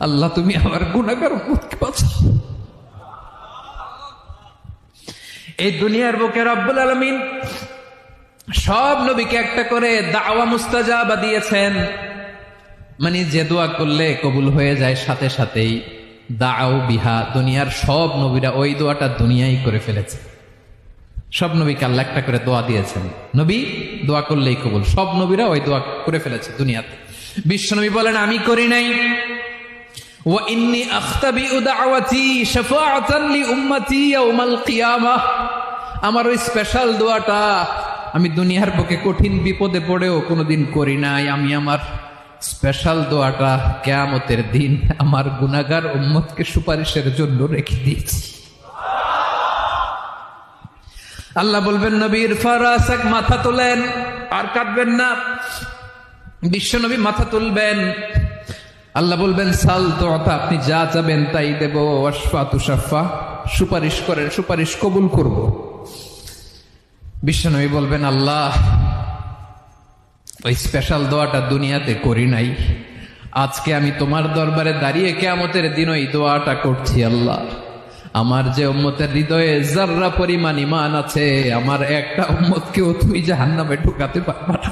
আল্লাহ, তুমি আমার গুণাগার বাঁচাও। এই দুনিয়ার বুকে রব্বুল আলমিন সব নবীকে একটা করে দাওয়া মুস্তাজাবা দিয়েছেন। মানে যে দোয়া করলে কবুল হয়ে যায়, সাথে সাথেই দাও বিহা, দুনিয়ার সব নবীরা ওই দোয়াটা দুনিয়াই করে ফেলেছে। সব নবীকে আল্লাহ একটা করে দোয়া দিয়েছেন। নবী, দোয়া করলেই কবুল। সব নবীরা ওই দোয়া করে ফেলেছে দুনিয়াতে। বিশ্বনবী বলেন, আমি করি নাই। وإني أختبئ دعوتي شفاعة لأمتي يوم القيامة আমার ওই স্পেশাল দোয়াটা আমি দুনিয়ার বুকে কঠিন বিপদে পড়েও কোনোদিন করি নাই আমি আমার স্পেশাল দোয়াটা কেয়ামতের দিন আমার গুনাগার উম্মতকে সুপারিশের জন্য রেখে দিয়েছি আল্লাহ বলবেন নবীর ফারাসাক মাথা তোলেন আর কাটবেন না বিশ্বনবী মাথা তুলবেন আল্লাহ বলবেন, সাল তো আপনি যা চাবেন তাই দেব। অশফা তুষাফা সুপারিশ করেন, সুপারিশ কবুল করব। বিশ্বনবী বলবেন, আল্লাহ, ওই স্পেশাল দোয়াটা দুনিয়াতে করি নাই। আজকে আমি তোমার দরবারে দাঁড়িয়ে কেমতের দিন ওই দোয়াটা করছি, আল্লাহ। আমার যে উম্মতের হৃদয়ে জাররা পরিমাণ ইমান আছে, আমার একটা উম্মতকেও তুই জাহান্নামে ঢুকাতে পারবা না।